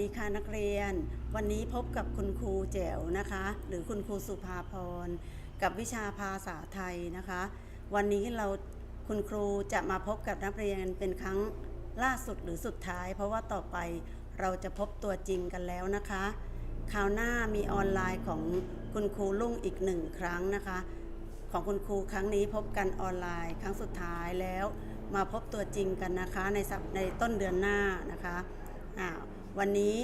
ดีค่ะนักเรียน วันนี้พบกับคุณครูแจ๋วนะคะ หรือคุณครูสุภาพร กับวิชาภาษาไทยนะคะ วันนี้เราคุณครูจะมาพบกับนักเรียนเป็นครั้งล่าสุดหรือสุดท้าย เพราะว่าต่อไปเราจะพบตัวจริงกันแล้วนะคะคราวหน้ามีออนไลน์ของคุณครูลุ่งอีกหนึ่งครั้งนะคะ ของคุณครูครั้งนี้พบกันออนไลน์ครั้งสุดท้ายแล้ว มาพบตัวจริงกันนะคะในในต้นเดือนหน้านะคะอ่าว วันนี้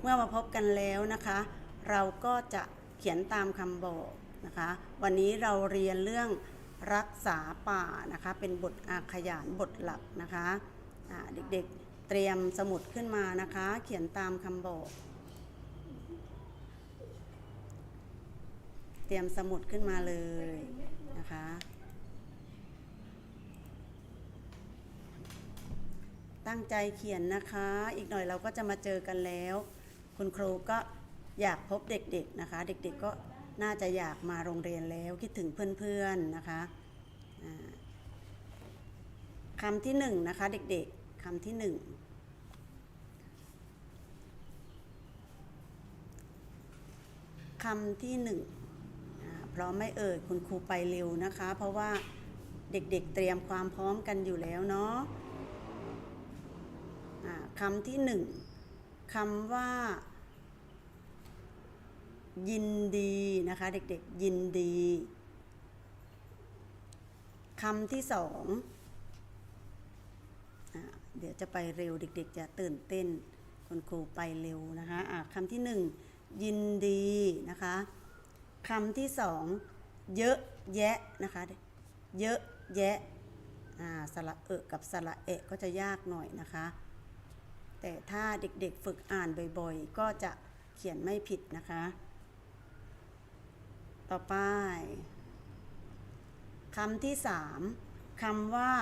เมื่อมาพบกันแล้วนะคะ เราก็จะเขียนตามคำบอกนะคะ วันนี้เราเรียนเรื่องรักษาป่านะคะ เป็นบทอาขยานบทหลักนะคะอ่าเด็กๆเตรียมสมุดขึ้นมานะคะ เขียนตามคำบอก เตรียมสมุดขึ้นมาเลยนะคะ ตั้งใจเขียนนะคะ อีกหน่อยเราก็จะมาเจอกันแล้ว คุณครูก็อยากพบเด็กๆนะคะ เด็กๆก็น่าจะอยากมาโรงเรียนแล้วคิดถึงเพื่อนๆนะคะคำที่หนึ่งนะคะเด็กๆคำที่หนึ่งคำที่หนึ่งอ่าพร้อมไม่เอ่ยคุณครูไปเร็วนะคะ เพราะว่าเด็กๆเตรียมความพร้อมกันอยู่แล้วเนาะ คำที่หนึ่งคำว่า ยินดีนะคะ เด็กๆ ยินดีคำที่สองอเดี๋ยวจะไปเร็วเด็ก ๆ จะตื่นเต้นคุณครูไปเร็วนะคะอ่าคำที่หนึ่งยินดีนะคะคำที่สองเยอะแยะนะคะ เยอะแยะสระเอะกับสระเอะก็จะยากหน่อยนะคะ แต่ถ้าเด็กๆฝึกอ่านบ่อยๆ ก็จะเขียนไม่ผิดนะคะ ต่อไปคำที่สามคำว่า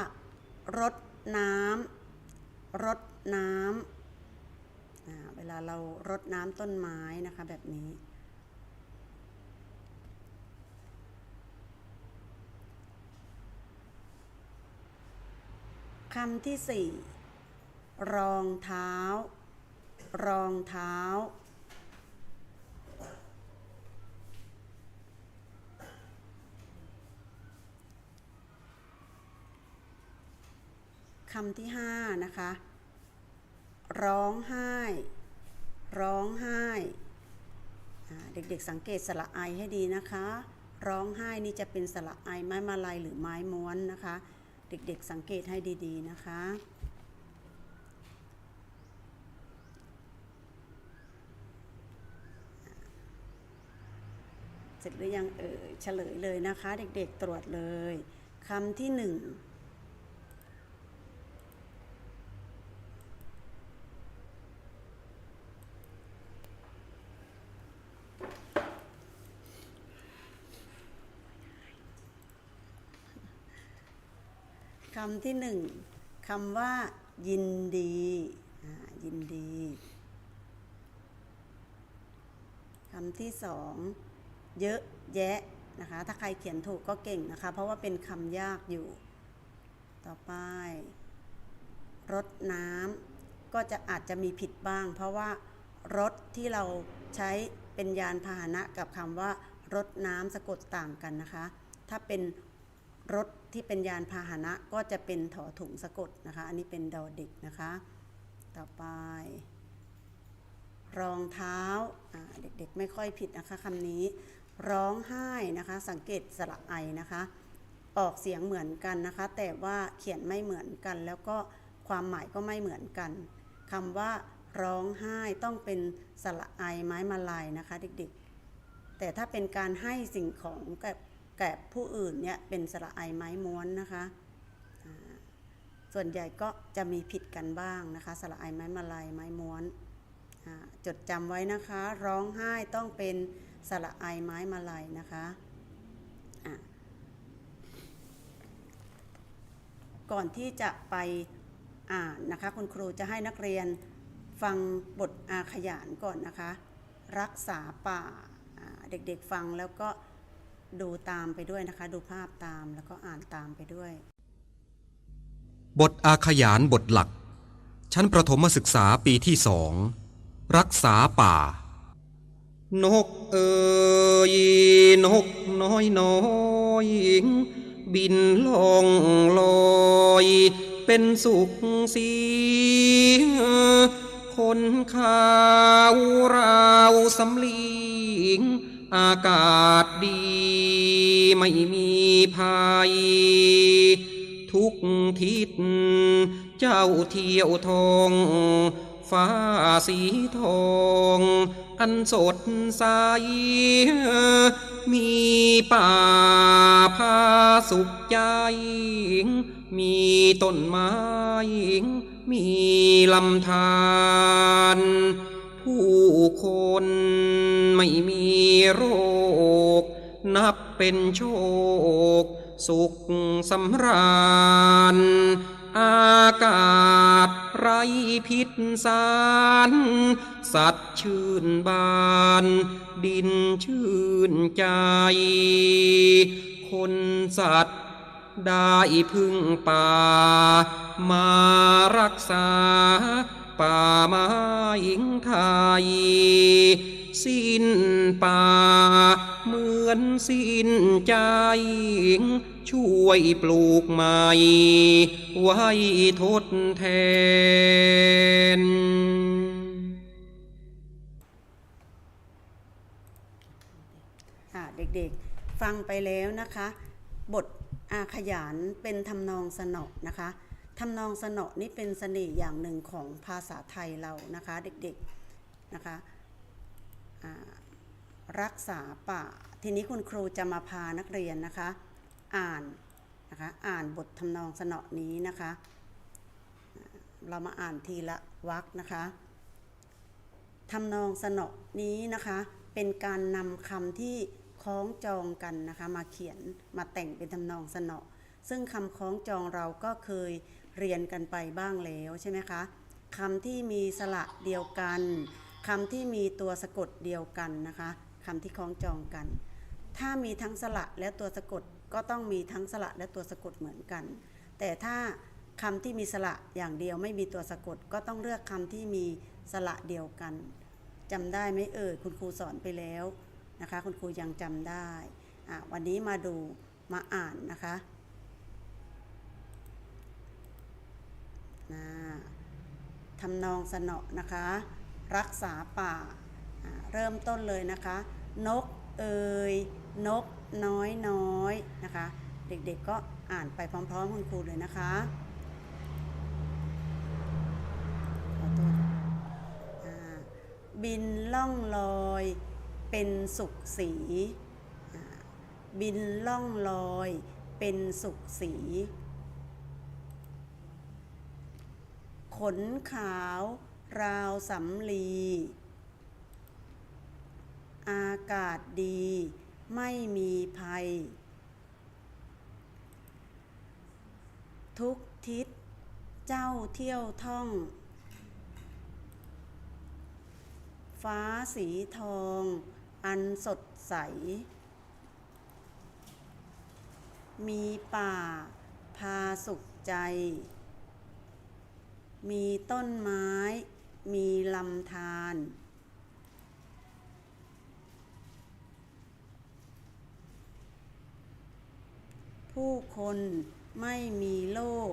รดน้ำรดน้ำเวลาเรารดน้ำต้นไม้นะคะแบบนี้ คำที่สี่ รองเท้า รองเท้า คำที่ห้านะคะ ร้องไห้ ร้องไห้ เด็กๆสังเกตสระไอให้ดีนะคะ ร้องไห้นี่จะเป็นสระไอไม้มาลัยหรือไม้ม้วนนะคะ เด็กๆสังเกตให้ดีๆนะคะ เสร็จหรือยังเอ่ยเฉลยเลยนะคะ เด็กๆตรวจเลยคำที่หนึ่งคำที่หนึ่งคำว่า ยินดียินดีคำที่สอง เยอะแยะนะคะ ถ้าใครเขียนถูกก็เก่งนะคะ เพราะว่าเป็นคำยากอยู่ ต่อไป รถน้ำก็จะอาจจะมีผิดบ้าง เพราะว่ารถที่เราใช้เป็นยานพาหนะกับคำว่ารถน้ำสะกดต่างกันนะคะ ถ้าเป็นรถที่เป็นยานพาหนะก็จะเป็นถอถุงสะกดนะคะ อันนี้เป็นดอเด็กนะคะ ต่อไป รองเท้าอ่าเด็กๆไม่ค่อยผิดนะคะคำนี้ ร้องไห้นะคะ สังเกตสระไอนะคะ ออกเสียงเหมือนกันนะคะ แต่ว่าเขียนไม่เหมือนกัน แล้วก็ความหมายก็ไม่เหมือนกันคำว่าร้องไห้ต้องเป็นสระไอไม้มาลายนะคะเด็กๆ แต่ถ้าเป็นการให้สิ่งของแก่แกผู้อื่นเนี่ยเป็นสระไอไม้ม้วนนะคะ ส่วนใหญ่ก็จะมีผิดกันบ้างนะคะสระไอไม้มาลายไม้ม้วน จดจำไว้นะคะ ร้องไห้ต้องเป็น สระไอไม้มาลัยนะคะะก่อนที่จะไปอ่านนะคะ คุณครูจะให้นักเรียนฟังบทอาขยานก่อนนะคะ รักษาป่าเด็กๆฟังแล้วก็ดูตามไปด้วยนะคะ ดูภาพตามแล้วก็อ่านตามไปด้วย บทอาขยานบทหลัก ชั้นประถมศึกษาปีที่สองรักษาป่า นกเอ่ยนกน้อยน้อยบินล่องลอย เป็นสุขสีคนข่าวราวสำลีงอากาศดี ไม่มีภัย ทุกทิศเจ้าเที่ยวทอง ฟ้าสีทองอันสดใส มีป่าพาสุขใจ มีต้นไม้ มีลำธารผู้คนไม่มีโรค นับเป็นโชค สุขสำราญ อากาศไร พิษสาร สัตว์ชื่นบาน ดินชื่นใจ คนสัตว์ได้พึ่งป่า มารักษา ป่าไม้ไทย สิ้นป่า เหมือนสิ้นใจช่วยปลูกใหม่ ไว้ทดแทน เด็กๆ ฟังไปแล้วนะคะ บทอาขยานเป็นทำนองสนอนะคะทำนองสนอนี่เป็นเสน่ห์อย่างหนึ่งของภาษาไทยเรานะคะ เด็กๆนะคะ รักษาป่า ทีนี้คุณครูจะมาพานักเรียนนะคะ อ่านนะคะอ่านบททำนองสนอนี้นะคะ เรามาอ่านทีละวรรคนะคะทำนองสนอนี้นะคะ เป็นการนำคำที่คล้องจองกันนะคะมาเขียนมาแต่งเป็นทำนองสนอซึ่งคำคล้องจองเราก็เคยเรียนกันไปบ้างแล้วใช่ไหมคะคำที่มีสระเดียวกัน คำที่มีตัวสะกดเดียวกันนะคะคำที่คล้องจองกัน ถ้ามีทั้งสระและตัวสะกดก็ต้องมีทั้งสระและตัวสะกดเหมือนกัน แต่ถ้าคำที่มีสระอย่างเดียวไม่มีตัวสะกดก็ต้องเลือกคำที่มีสระเดียวกันจำได้ไหมเอ่ยคุณครูสอนไปแล้วนะคะ คุณครูยังจำได้วันนี้มาดูมาอ่านนะคะนะทำนองสนอนะคะ รักษาป่า เริ่มต้นเลยนะคะ นกเอ่ยนกน้อยน้อยนะคะ เด็กๆก็อ่านไปพร้อมๆคุณครูเลยนะคะบินล่องลอยเป็นสุขสี บินล่องลอยเป็นสุขสี ขนขาว ราวสำลี อากาศดี ไม่มีภัย ทุกทิศ เจ้าเที่ยวท่อง ฟ้าสีทอง อันสดใส มีป่า พาสุขใจมีต้นไม้ มีลำธารผู้คนไม่มีโลก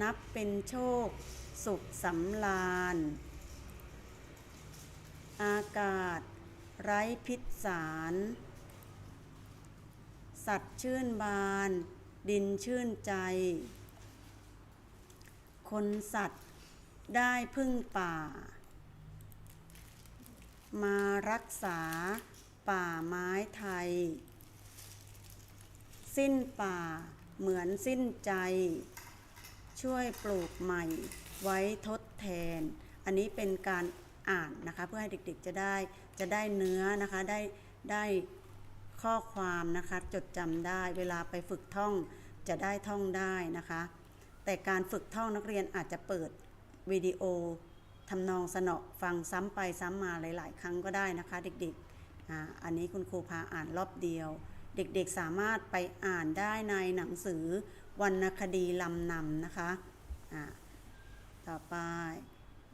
นับเป็นโชคสุขสำราญ อากาศไร้พิษสาร สัตว์ชื่นบาน ดินชื่นใจ คนสัตว์ ได้พึ่งป่า มารักษาป่าไม้ไทย สิ้นป่าเหมือนสิ้นใจ ช่วยปลูกใหม่ไว้ทดแทน อันนี้เป็นการอ่านนะคะเพื่อให้เด็กๆจะได้จะได้เนื้อนะคะได้ได้ข้อความนะคะจดจำได้เวลาไปฝึกท่องจะได้ท่องได้นะคะ แต่การฝึกท่องนักเรียนอาจจะเปิด วิดีโอทำนองสนอฟังซ้ำไปซ้ำมาหลาย ๆ ครั้งก็ได้นะคะ เด็กๆออันนี้คุณครูพาอ่านรอบเดียว เด็กๆสามารถไปอ่านได้ในหนังสือวรรณคดีลำนำนะคะอ่าต่อไป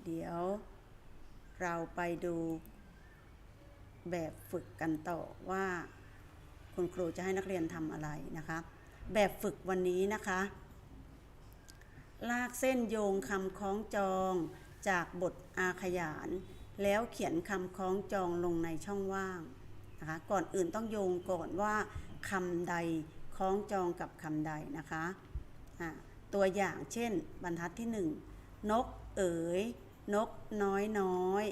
เดี๋ยว เราไปดูแบบฝึกกันต่อว่า คุณครูจะให้นักเรียนทำอะไรนะคะ แบบฝึกวันนี้นะคะ ลากเส้นโยงคำคล้องจองจากบทอาขยาน แล้วเขียนคำคล้องจองลงในช่องว่างนะคะก่อนอื่นต้องโยงก่อนว่าคำใดคล้องจองกับคำใดนะคะะตัวอย่างเช่น บรรทัดที่หนึ่งนกเอ๋ย นกน้อยน้อย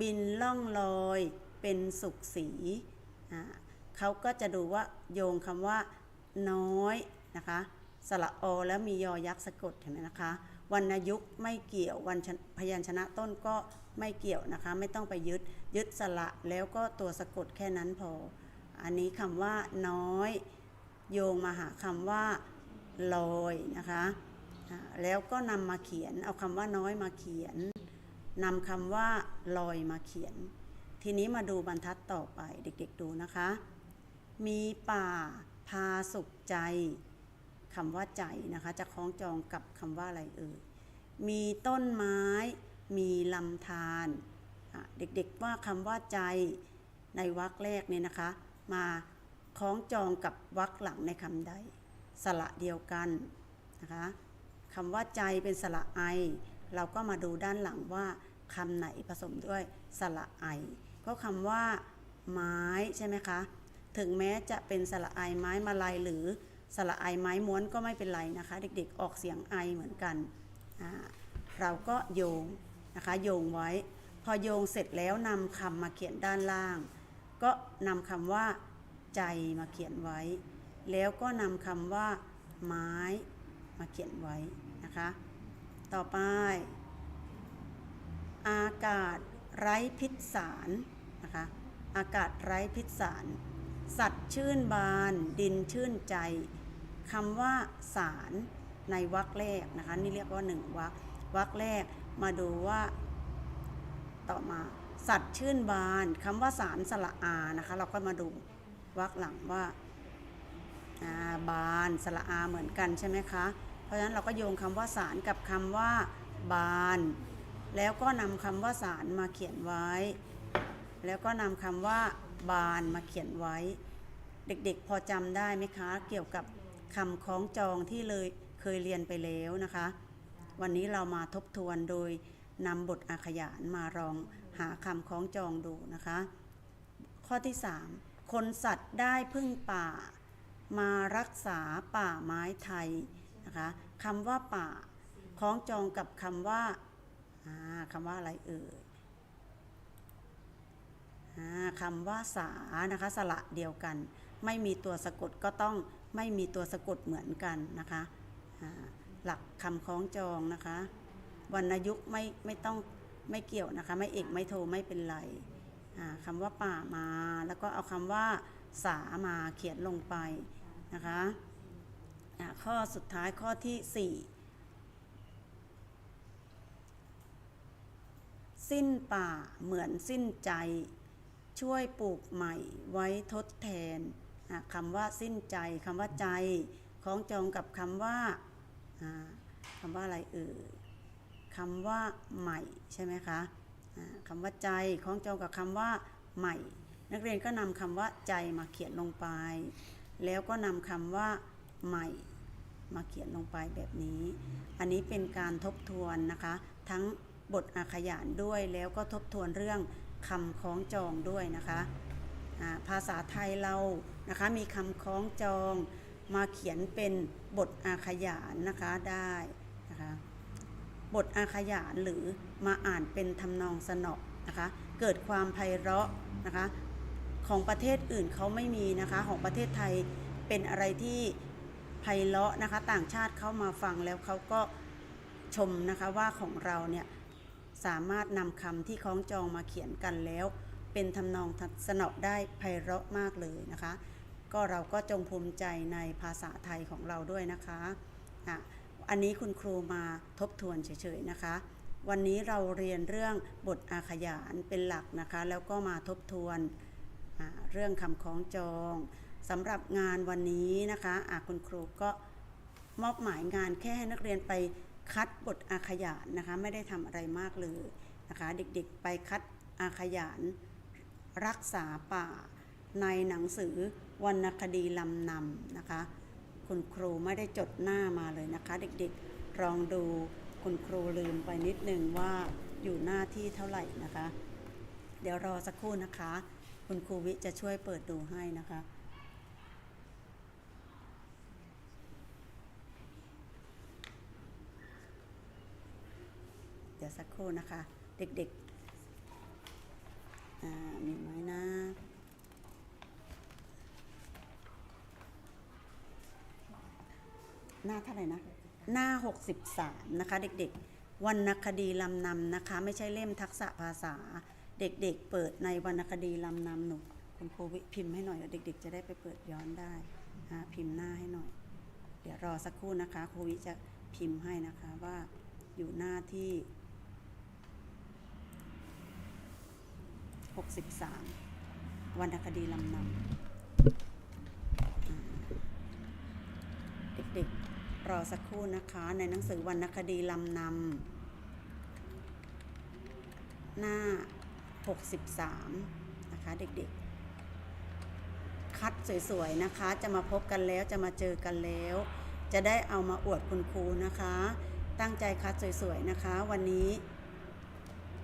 บินล่องลอยเป็นสุขสีเขาก็จะดูว่าโยงคำว่า น้อยนะคะ สระอแล้วมียอยักษ์สะกดเห็นไหมนะคะวรรณยุกต์ไม่เกี่ยววันพยัญชนะต้นก็ไม่เกี่ยวนะคะ ไม่ต้องไปยึดยึดสระแล้วก็ตัวสะกดแค่นั้นพอ อันนี้คำว่าน้อย โยงมาหาคำว่าลอยนะคะแล้วก็นำมาเขียนเอาคำว่าน้อยมาเขียนนำคำว่าลอยมาเขียน ทีนี้มาดูบรรทัดต่อไปเด็กๆดูนะคะ มีป่าพาสุขใจ คำว่าใจนะคะ จะคล้องจองกับคำว่าอะไรเอ่ยมีต้นไม้ มีลำธารเด็กๆว่าคำว่าใจในวรรคแรกเนี่ยนะคะ มาคล้องจองกับวรรคหลังในคำใด สระเดียวกันนะคะคำว่าใจเป็นสระไอ เราก็มาดูด้านหลังว่าคำไหนผสมด้วยสระไอก็คำว่าไม้ใช่ไหมคะ ถึงแม้จะเป็นสระไอไม้มาลายหรือ สระไอไม้ม้วนก็ไม่เป็นไรนะคะ เด็กๆออกเสียงไอเหมือนกัน เราก็โยงนะคะโยงไว้ พอโยงเสร็จแล้วนำคำมาเขียนด้านล่าง ก็นำคำว่า ใจมาเขียนไว้ แล้วก็นำคำว่า ไม้มาเขียนไว้นะคะ ต่อไป อากาศไร้พิษสารนะคะ อากาศไร้พิษสาร สัตว์ชื่นบาน ดินชื่นใจคำว่าสารในวรรคแรกนะคะ นี่เรียกว่าหนึ่งวรรควรรคแรกมาดูว่าต่อมาสัตว์ชื่นบานคำว่าสารสระอานะคะ เราก็มาดูวรรคหลังว่าาบานสระอาเหมือนกันใช่ไหมคะ เพราะฉะนั้นเราก็โยงคำว่าสารกับคำว่าบาน แล้วก็นำคำว่าสารมาเขียนไว้ แล้วก็นำคำว่า บานมาเขียนไว้ เด็กๆพอจำได้ไหมคะ เกี่ยวกับคำคล้องจองที่เลยเคยเรียนไปแล้วนะคะ วันนี้เรามาทบทวนโดยนำบทอาขยานมาลองหาคำคล้องจองดูนะคะ ข้อที่ 3 คนสัตว์ได้พึ่งป่า มารักษาป่าไม้ไทยนะคะคำว่าป่าคล้องจองกับคำว่าคำว่าอะไรเอ่ย คำว่าสานะคะสระเดียวกัน ไม่มีตัวสะกดก็ต้องไม่มีตัวสะกดเหมือนกันนะคะหลักคำคล้องจองนะคะวรรณยุกต์ไม่ไม่ต้องไม่เกี่ยวนะคะ ไม่เอกไม่โทไม่เป็นไรคำว่าป่ามา แล้วก็เอาคำว่าสามาเขียนลงไปนะคะข้อสุดท้ายข้อที่ 4 สิ้นป่าเหมือนสิ้นใจ ช่วยปลูกใหม่ไว้ทดแทนคำว่าสิ้นใจคำว่าใจคล้องจองกับคำว่าคำว่าอะไรเอ่ยคำว่าใหม่ใช่ไหมคะคำว่าใจคล้องจองกับคำว่าใหม่ นักเรียนก็นำคำว่าใจมาเขียนลงไป แล้วก็นำคำว่าใหม่มาเขียนลงไปแบบนี้ อันนี้เป็นการทบทวนนะคะ ทั้งบทอาขยานด้วยแล้วก็ทบทวนเรื่อง คำคล้องจองด้วยนะคะภาษาไทยเรานะคะมีคำคล้องจองมาเขียนเป็นบทอาขยานนะคะได้นะคะบทอาขยานหรือมาอ่านเป็นทำนองสนอนะคะเกิดความไพเราะนะคะของประเทศอื่นเขาไม่มีนะคะของประเทศไทยเป็นอะไรที่ไพเราะนะคะต่างชาติเข้ามาฟังแล้วเขาก็ชมนะคะว่าของเราเนี่ย สามารถนำคำที่คล้องจองมาเขียนกันแล้ว เป็นทำนองสนอได้ไพเราะมากเลยนะคะ ก็เราก็จงภูมิใจในภาษาไทยของเราด้วยนะคะอะอันนี้คุณครูมาทบทวนเฉยๆนะคะ วันนี้เราเรียนเรื่องบทอาขยานเป็นหลักนะคะ แล้วก็มาทบทวนเรื่องคำคล้องจองสำหรับงานวันนี้นะคะอะคุณครูก็มอบหมายงานแค่ให้นักเรียนไป คัดบทอาขยานนะคะไม่ได้ทำอะไรมากเลยนะคะเด็กๆไปคัดอาขยานรักษาป่า ในหนังสือวรรณคดีลำนำนะคะ คุณครูไม่ได้จดหน้ามาเลยนะคะ เด็กๆลองดูคุณครูลืมไปนิดนึงว่าอยู่หน้าที่เท่าไหร่นะคะ เดี๋ยวรอสักครู่นะคะ คุณครูวิจะช่วยเปิดดูให้นะคะ เดี๋ยวสักครู่นะคะ เด็กๆมีไหมนะหน้าเท่าไหร่นะ หน้า 63 นะคะ เด็กๆ วรรณคดีลำนำนะคะ ไม่ใช่เล่มทักษะภาษา เด็กๆ เปิดในวรรณคดีลำนำหนูคุณครูวิพิมพ์ให้หน่อยเด็ก ๆ จะได้ไปเปิดย้อนได้อ่าพิมพ์หน้าให้หน่อย เดี๋ยวรอสักครู่นะคะครูวิจะพิมพ์ให้นะคะว่าอยู่หน้าที่ 63วรรณคดีลำนำเด็กๆ รอสักครู่นะคะ ในหนังสือวรรณคดีลำนำหน้า 63 นะคะ เด็กๆ คัดสวยๆ นะคะ จะมาพบกันแล้วจะมาเจอกันแล้ว จะได้เอามาอวดคุณครูนะคะ ตั้งใจคัดสวยๆ นะคะ วันนี้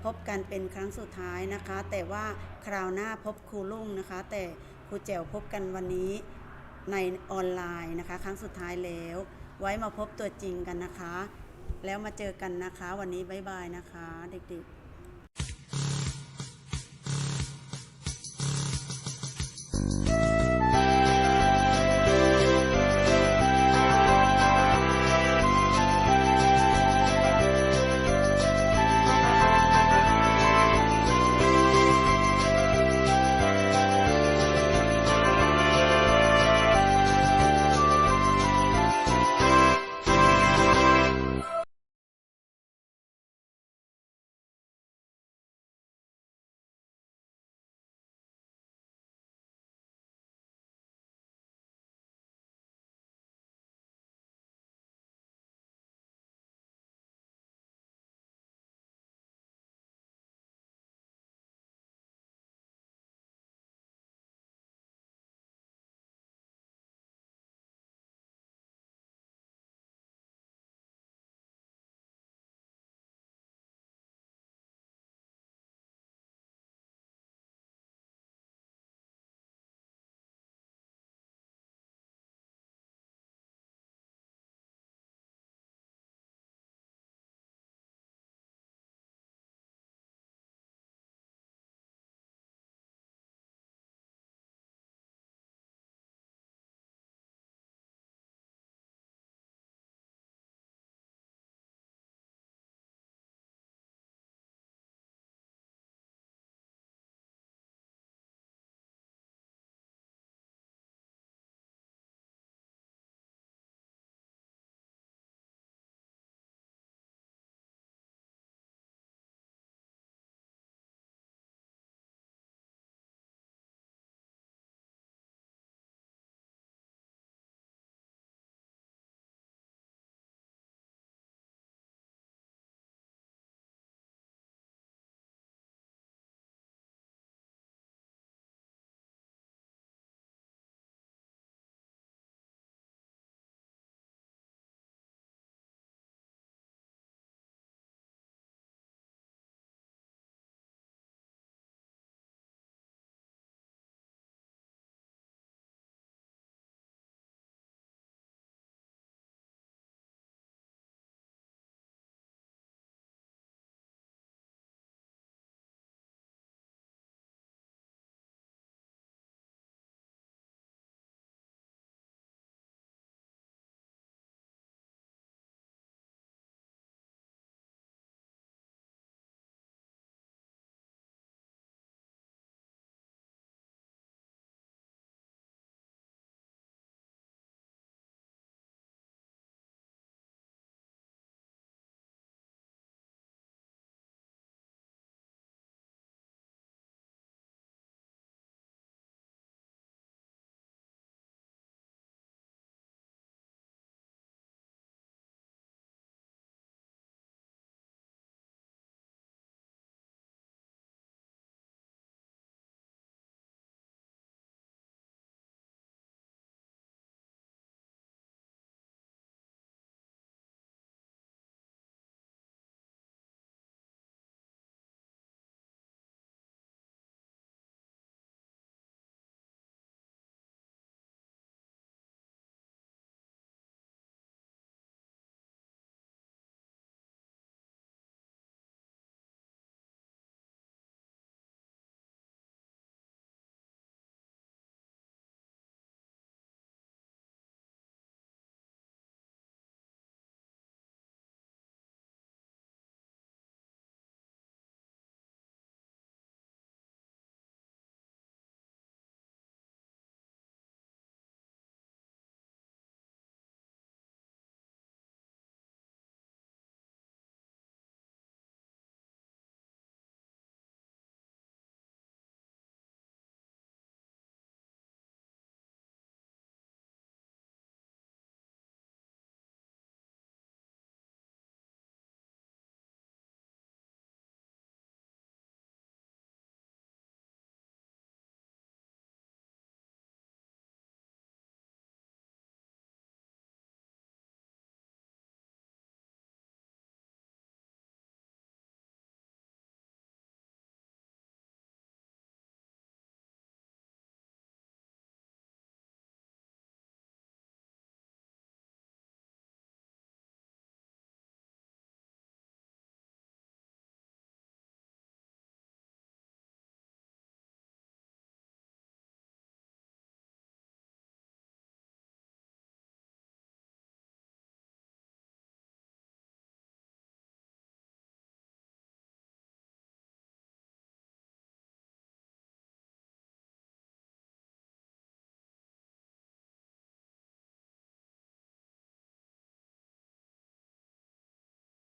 พบกันเป็นครั้งสุดท้ายนะคะ แต่ว่าคราวหน้าพบครูลุ่งนะคะ แต่ครูแจ๋วพบกันวันนี้ในออนไลน์นะคะ ครั้งสุดท้ายแล้ว ไว้มาพบตัวจริงกันนะคะ แล้วมาเจอกันนะคะ วันนี้บ๊ายบายนะคะ เด็กๆ